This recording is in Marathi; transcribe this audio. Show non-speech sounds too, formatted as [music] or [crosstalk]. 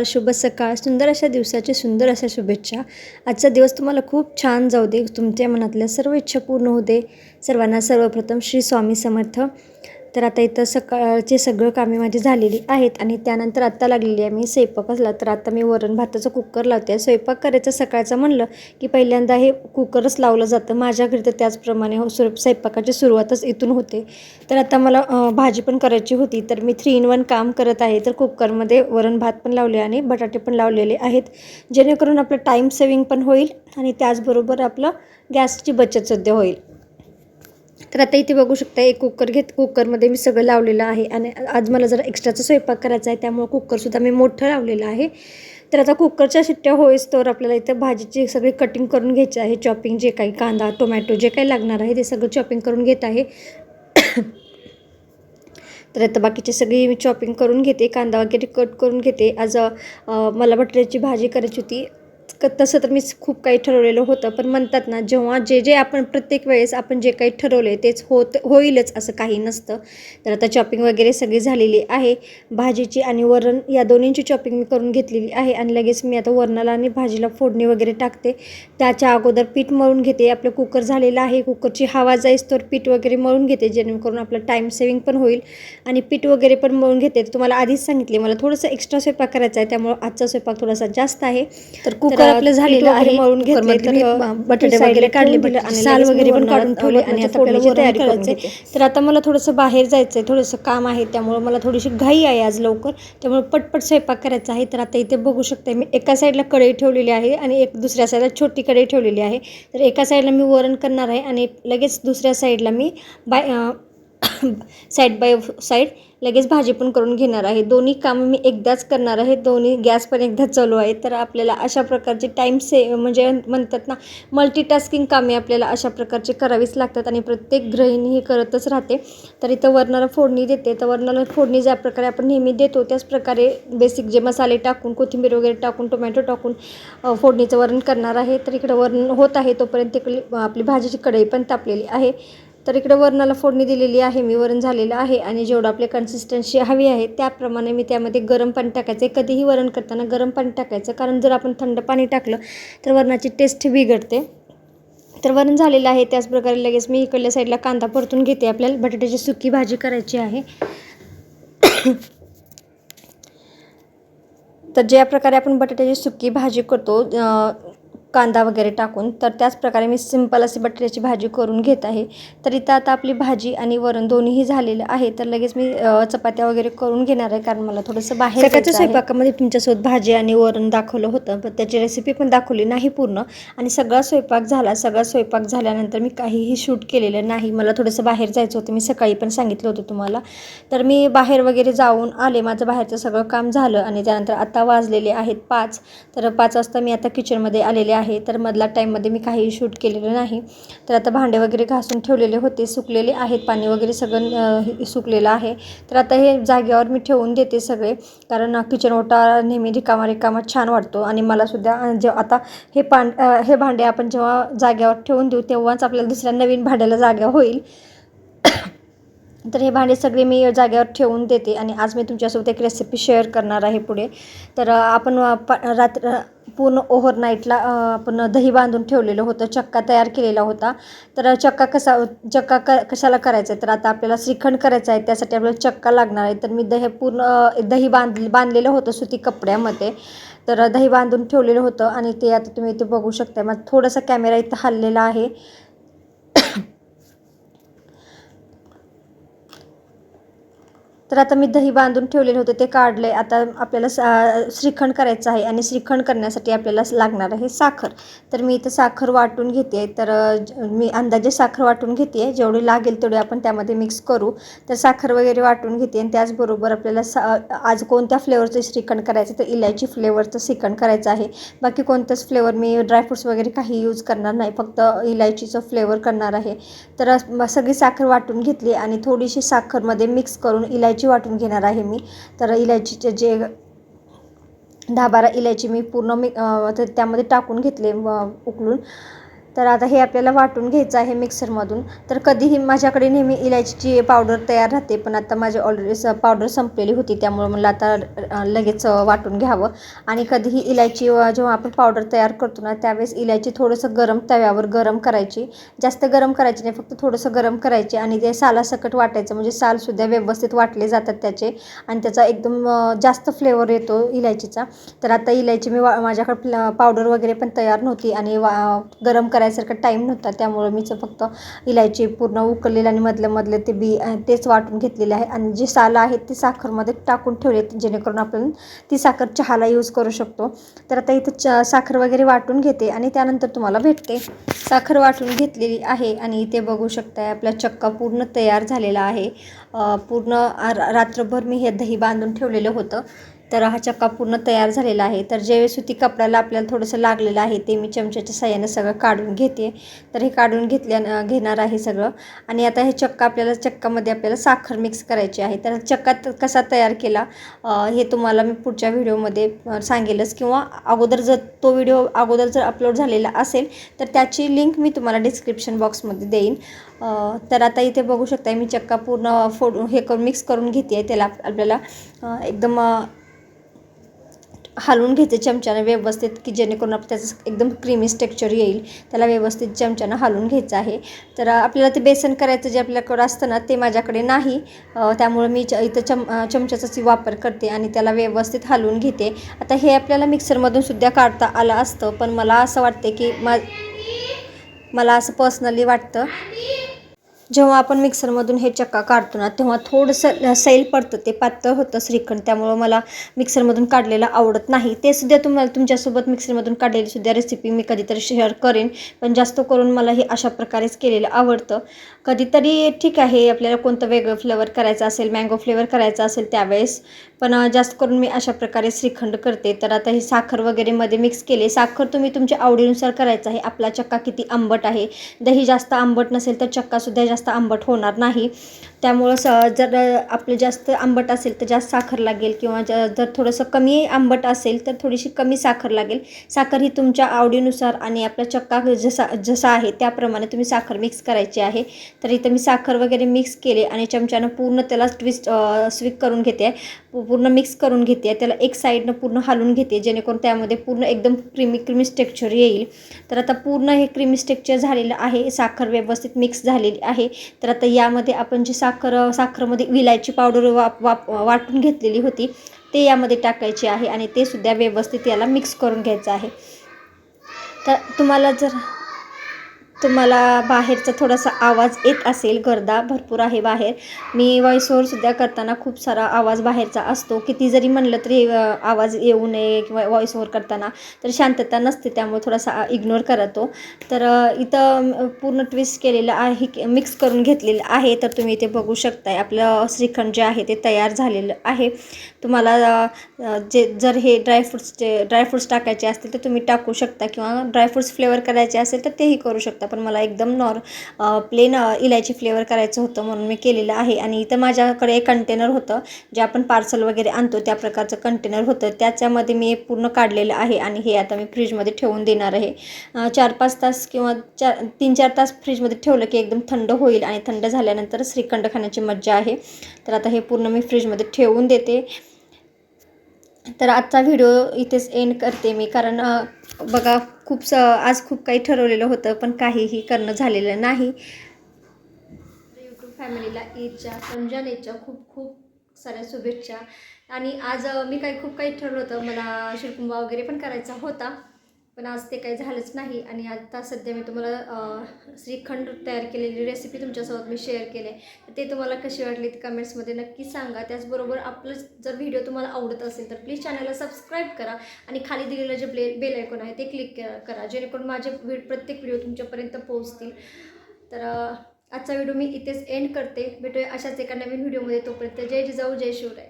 नमस्कार शुभ सकाळ. सुंदर अशा दिवसाची सुंदर अशा शुभेच्छा. आजचा दिवस तुम्हाला खूप छान जाऊ दे. तुमच्या मनातल्या सर्व इच्छा पूर्ण होऊ दे. सर्वांना सर्वप्रथम श्री स्वामी समर्थ. तर आता इथं सकाळचे सगळं कामे माझी झालेली आहेत आणि त्यानंतर आत्ता लागलेली आहे मी स्वयंपाकाला तर आता मी वरण भाताचं कुकर लावते. स्वयंपाक करायचं सकाळचं म्हणलं की पहिल्यांदा हे कुकरच लावलं जातं. माझ्या घरी तर त्याचप्रमाणे हो सुर स्वयंपाकाची सुरुवातच इथून होते. तर आता मला भाजी पण करायची होती. तर मी थ्री इन वन काम करत आहे. तर कुकरमध्ये वरण भात पण लावले आणि बटाटे पण लावलेले आहेत. जेणेकरून आपलं टाईम सेविंग पण होईल आणि त्याचबरोबर आपलं गॅसची बचतसुद्धा होईल. तर आता इथे बघू शकता एक कुकर घेत कुकरमध्ये मी सगळं लावलेलं आहे आणि आज मला जरा एक्स्ट्राचा स्वयंपाक करायचा आहे त्यामुळे कुकरसुद्धा मी मोठं लावलेलं आहे. तर आता कुकरच्या शिट्ट्या होईस तर आपल्याला इथं भाजीची सगळी कटिंग करून घ्यायची आहे चॉपिंग जे काही कांदा टोमॅटो जे काही लागणार आहे ते सगळं चॉपिंग करून घेत आहे. [coughs] तर आता बाकीची सगळी मी चॉपिंग करून घेते कांदा वगैरे कट करून घेते. आज मला बटाट्याची भाजी करायची होती. क तसं तर मी खूप काही ठरवलेलं होतं पण म्हणतात ना जेव्हा जे जे आपण प्रत्येक वेळेस आपण जे काही ठरवले तेच होत होईलच असं काही नसतं. तर आता चॉपिंग वगैरे सगळी झालेली आहे. भाजीची आणि वरण या दोन्हींची चॉपिंग मी करून घेतलेली आहे आणि लगेच मी आता वरणाला आणि भाजीला फोडणी वगैरे टाकते. त्याच्या अगोदर पीठ मळून घेते. आपलं कुकर झालेलं आहे. कुकरची हवा जाईस तर पीठ वगैरे मळून घेते जेणेकरून आपलं टाईम सेविंग पण होईल. आणि पीठ वगैरे पण मळून घेते. तुम्हाला आधीच सांगितले मला थोडंसं एक्स्ट्रा स्वयंपाक करायचा आहे त्यामुळे आजचा स्वयंपाक थोडासा जास्त आहे. तर कुकर आपलं झालेलं आहे मळून घेतले बटाटे वगैरे काढले आणि साल वगैरे पण काढून ठेवले आणि आता आपल्याला तयारी करायची. तर आता मला थोडंसं बाहेर जायचं आहे थोडंसं काम आहे त्यामुळं मला थोडीशी घाई आहे आज लवकर. त्यामुळे पटपट स्वयंपाक करायचा आहे तर आता इथे बघू शकते मी एका साईडला कढई ठेवलेली आहे आणि एक दुसऱ्या साईडला छोटी कढई ठेवलेली आहे. तर एका साईडला मी वरण करणार आहे आणि लगेच दुसऱ्या साईडला मी बाय साईड बाय साईड लगेच भाजी पण करून घेणार आहे. दोन्ही कामं मी एकदाच करणार आहे. दोन्ही गॅस पण एकदाच चालू आहे. तर आपल्याला अशा प्रकारचे टाईम से म्हणजे म्हणतात ना मल्टीटास्किंग कामे आपल्याला अशा प्रकारचे करावीच लागतात आणि प्रत्येक गृहिणी ही करतच राहते. तर इथं वरणाला फोडणी देते. तर वरणाला फोडणी ज्या प्रकारे आपण नेहमी देतो त्याच प्रकारे बेसिक जे मसाले टाकून कोथिंबीर वगैरे टाकून टोमॅटो टाकून फोडणीचं वरण करणार आहे. तर इकडं वरण होत आहे. तोपर्यंत तिकडे आपली भाजीची कढई पण तापलेली आहे. तर इकडे वरणाला फोडणी दिलेली आहे मी वरण झालेलं आहे आणि जेवढं आपले कन्सिस्टन्सी हवी आहे त्याप्रमाणे मी त्यामध्ये गरम पाणी टाकायचं आहे. कधीही वरण करताना गरम पाणी टाकायचं कारण जर आपण थंड पाणी टाकलं तर वरणाची टेस्ट बिघडते. तर वरण झालेलं आहे त्याचप्रकारे लगेच मी इकडल्या साईडला कांदा परतून घेते. आपल्याला बटाट्याची सुकी भाजी करायची आहे. तर ज्या प्रकारे आपण बटाट्याची सुकी भाजी करतो कांदा वगैरे टाकून तर त्याच प्रकारे मी सिंपल अशी बटाट्याची भाजी करून घेत आहे. तर इथं आता आपली भाजी आणि वरण दोन्हीही झालेलं आहे तर लगेच मी चपात्या वगैरे करून घेणार आहे कारण मला थोडंसं बाहेर सकाळच्या स्वयंपाकामध्ये तुमच्यासोबत भाजी आणि वरण दाखवलं होतं पण त्याची रेसिपी पण दाखवली नाही पूर्ण. आणि सगळा स्वयंपाक झाला सगळा स्वयंपाक झाल्यानंतर मी काहीही शूट केलेलं नाही. मला थोडंसं बाहेर जायचं होतं मी सकाळी पण सांगितलं होतं तुम्हाला. तर मी बाहेर वगैरे जाऊन आले माझं बाहेरचं सगळं काम झालं आणि त्यानंतर आता वाजलेले आहेत पाच. तर पाच वाजता मी आता किचनमध्ये आलेले आहे तर मधला टाईममध्ये मी काहीही शूट केलेलं नाही. तर आता भांडे वगैरे घासून ठेवलेले होते सुकलेले आहेत पाणी वगैरे सगळं हे- सुकलेलं आहे. तर आता हे जागेवर मी ठेवून देते सगळे कारण किचन ओटा नेहमी रिकामा रिकामा छान वाटतो. आणि मलासुद्धा जेव जे आता हे पान हे भांडे आपण जेव्हा जागेवर ठेवून देऊ तेव्हाच आपल्याला दुसऱ्या नवीन भांड्याला जागा होईल. तर हे भांडे सगळे मी जाग्यावर ठेवून देते आणि आज मी तुमच्यासोबत एक रेसिपी शेअर करणार आहे पुढे. तर आपण प रात्र पूर्ण ओव्हरनाईटला आपण दही बांधून ठेवलेलं होतं चक्का तयार केलेला होता. तर चक्का कसा चक्का क कशाला करायचा आहे? तर आता आपल्याला श्रीखंड करायचं आहे त्यासाठी आपल्याला चक्का लागणार आहे. तर मी दही पूर्ण दही बांध बांधलेलं होतं सुती कपड्यामध्ये. तर दही बांधून ठेवलेलं होतं आणि ते आता तुम्ही इथे बघू शकता मग थोडासा कॅमेरा इथं हललेला आहे. तर आता मी दही बांधून ठेवलेले होते ते काढले आता आपल्याला सा श्रीखंड करायचं आहे आणि श्रीखंड करण्यासाठी आपल्याला लागणार आहे साखर. तर मी इथं साखर वाटून घेते तर मी अंदाजे साखर वाटून घेते आहे जेवढी लागेल तेवढी आपण त्यामध्ये मिक्स करू. तर साखर वगैरे वाटून घेते आणि त्याचबरोबर आपल्याला सा आज कोणत्या फ्लेवरचं श्रीखंड करायचं तर इलायची फ्लेवरचं श्रीखंड करायचं आहे. बाकी कोणतंच फ्लेवर मी ड्रायफ्रूट्स वगैरे काही यूज करणार नाही. फक्त इलायचीचं फ्लेवर करणार आहे. तर सगळी साखर वाटून घेतली आणि थोडीशी साखरमध्ये मिक्स करून इलायची वाटून घेणार आहे मी. तर इलायचीचे जे दहा बारा इलायची मी पूर्ण मी तर त्यामध्ये टाकून घेतले उकळून. तर आता हे आपल्याला वाटून घ्यायचं आहे मिक्सरमधून. तर कधीही माझ्याकडे नेहमी इलायचीची पावडर तयार राहते पण आता माझी ऑलरेडी स पावडर संपलेली होती त्यामुळे मला आता लगेच वाटून घ्यावं. आणि कधीही इलायची जेव्हा आपण पावडर तयार करतो ना त्यावेळेस इलायची थोडंसं गरम तव्यावर गरम करायची. जास्त गरम करायची नाही फक्त थोडंसं गरम करायची आणि ते सालासकट वाटायचं. म्हणजे सालसुद्धा व्यवस्थित वाटले जातात त्याचे आणि त्याचा एकदम जास्त फ्लेवर येतो इलायचीचा. तर आता इलायची मी वा माझ्याकडे पावडर वगैरे पण तयार नव्हती आणि वा गरम करायसारखा टाईम नव्हता. त्यामुळं मीच फक्त इलायची पूर्ण उकळलेलं आणि मधलं मधले ते बी तेच वाटून घेतलेले आहे. आणि जे सालं आहेत ते साखरमध्ये टाकून ठेवले जेणेकरून आपण ती साखर चहाला यूज करू शकतो. तर आता इथं च साखर वगैरे वाटून घेते आणि त्यानंतर तुम्हाला भेटते. साखर वाटून घेतलेली आहे आणि इथे बघू शकताय आपला चक्का पूर्ण तयार झालेला आहे. पूर्ण रात्रभर मी हे दही बांधून ठेवलेलं होतं. तर हा चक्का पूर्ण तयार झालेला आहे. तर ज्यावेळेस सुती कपड्याला आपल्याला थोडंसं लागलेलं आहे ते मी चमच्याच्या साह्यानं सगळं काढून घेते. तर हे काढून घेतल्या घेणार आहे सगळं. आणि आता हे चक्का आपल्याला चक्कामध्ये आपल्याला साखर मिक्स करायची आहे. तर चक्का कसा तयार केला हे तुम्हाला मी पुढच्या व्हिडिओमध्ये सांगेलच. किंवा अगोदर जर तो व्हिडिओ अगोदर जर अपलोड झालेला असेल तर त्याची लिंक मी तुम्हाला डिस्क्रिप्शन बॉक्समध्ये देईन. तर आता इथे बघू शकता मी चक्का पूर्ण फोड हे करून मिक्स करून घेते आहे. त्याला आपल्याला एकदम हलवून घ्यायचे चमच्यानं व्यवस्थित की जेणेकरून आप त्याचं एकदम क्रीमी स्ट्रक्चर येईल. त्याला व्यवस्थित चमच्यानं हलवून घ्यायचं आहे. तर आपल्याला ते बेसन करायचं जे आपल्याकडं असतं ना ते माझ्याकडे नाही. त्यामुळं मी च इथं चम चमच्याचाच वापर करते आणि त्याला व्यवस्थित हलवून घेते. आता हे आपल्याला मिक्सरमधून सुद्धा काढता आलं असतं पण मला असं वाटते की मा मला असं पर्सनली वाटतं जेव्हा आपण मिक्सरमधून हे चक्का काढतो ना तेव्हा थोडंसं सैल पडतं ते पातळ होतं श्रीखंड. त्यामुळं मला मिक्सरमधून काढलेलं आवडत नाही. ते सुद्धा तुम्हाला तुमच्यासोबत मिक्सरमधून काढलेली सुद्धा रेसिपी मी कधीतरी शेअर करेन. पण जास्त करून मला हे अशा प्रकारेच केलेलं आवडतं. कधीतरी ठीक आहे आपल्याला कोणतं वेगळं फ्लेवर करायचं असेल मँगो फ्लेवर करायचा असेल त्यावेळेस पण जास्त करून मी अशा प्रकारे श्रीखंड करते. तर आता हे साखर वगैरेमध्ये मिक्स केले. साखर तुम्ही तुमच्या आवडीनुसार करायचं आहे. आपला चक्का किती आंबट आहे. दही जास्त आंबट नसेल तर चक्कासुद्धा जास्त आंबट होणार नाही. त्यामुळं स जर आपलं जास्त आंबट असेल तर जास्त साखर लागेल किंवा ज जर थोडंसं कमी आंबट असेल तर थोडीशी कमी साखर लागेल. साखर ही तुमच्या आवडीनुसार आणि आपला चक्का जसा जसा आहे त्याप्रमाणे तुम्ही साखर मिक्स करायची आहे. तर इथं मी साखर वगैरे मिक्स केले आणि चमच्यानं पूर्ण त्याला ट्विस्ट स्विक करून घेते. पूर्ण मिक्स करून घेते. त्याला एक साईडनं पूर्ण हलवून घेते. जेणेकरून त्यामध्ये पूर्ण एकदम क्रीमी क्रीमी स्ट्रक्चर येईल. तर आता पूर्ण हे क्रीमी स्ट्रक्चर झालेलं आहे. साखर व्यवस्थित मिक्स झालेली आहे. तर आता यामध्ये आपण जी साखर साखरमध्ये विलायची पावडर वाप वाप वाटून घेतलेली होती ते यामध्ये टाकायचे आहे आणि ते सुद्धा व्यवस्थित याला मिक्स करून घ्यायचं आहे. तर तुम्हाला जर तुम्हाला बाहेरचा थोडासा आवाज येत असेल गर्दा भरपूर आहे बाहेर. मी व्हॉइस ओव्हरसुद्धा करताना खूप सारा आवाज बाहेरचा असतो. किती जरी म्हणलं तरी आवाज येऊ नये किंवा व्हॉइस ओव्हर करताना तर शांतता नसते त्यामुळे थोडासा इग्नोर करतो. तर इथं पूर्ण ट्विस्ट केलेलं आहे मिक्स करून घेतलेलं आहे तर तुम्ही इथे बघू शकताय. आपलं श्रीखंड जे आहे ते तयार झालेलं आहे. तुम्हाला जे जर हे ड्रायफ्रुट्सचे ड्रायफ्रुट्स टाकायचे असतील तर तुम्ही टाकू शकता किंवा ड्रायफ्रुट्स फ्लेवर करायचे असेल तर तेही करू शकता. पण मला एकदम नॉर प्लेन इलायची फ्लेवर करायचं होतं म्हणून मी केलेलं आहे. आणि इथं माझ्याकडे एक कंटेनर होतं जे आपण पार्सल वगैरे आणतो त्या प्रकारचं कंटेनर होतं. त्याच्यामध्ये मी पूर्ण काढलेलं आहे आणि हे आता मी फ्रीजमध्ये ठेवून देणार आहे. चार पाच तास किंवा चार तीन चार तास फ्रीजमध्ये ठेवलं की एकदम थंड होईल आणि थंड झाल्यानंतर श्रीखंड खाण्याची मज्जा आहे. तर आता हे पूर्ण मी फ्रीजमध्ये ठेवून देते. तर आजचा व्हिडिओ इथेच एंड करते मी. कारण बघा खूप स आज खूप काही ठरवलेलं होतं पण काहीही करणं झालेलं नाही. यूट्यूब फॅमिलीला ईदच्या रमजान ईदच्या खूप खूप साऱ्या शुभेच्छा. आणि आज मी काही खूप काही ठरवलं होतं. मला शिरकुंबा वगैरे पण करायचा होता. पण आज ते काही झालंच नाही आणि आता सध्या मी तुम्हाला श्रीखंड तयार केलेली रेसिपी तुमच्यासोबत मी शेअर केले तर ते तुम्हाला कशी वाटली ती कमेंट्समध्ये नक्की सांगा. त्याचबरोबर आपलं जर व्हिडिओ तुम्हाला आवडत असेल तर प्लीज चॅनलला सबस्क्राईब करा आणि खाली दिलेलं जे ब्ले बेल आयकॉन आहे ते क्लिक करा. जेणेकरून माझे व्हि प्रत्येक व्हिडिओ तुमच्यापर्यंत पोहोचतील. तर आजचा व्हिडिओ मी इथेच एंड करते. भेटूया अशाच एका नवीन व्हिडिओमध्ये तोपर्यंत जय जिजाऊ जय शिवराय.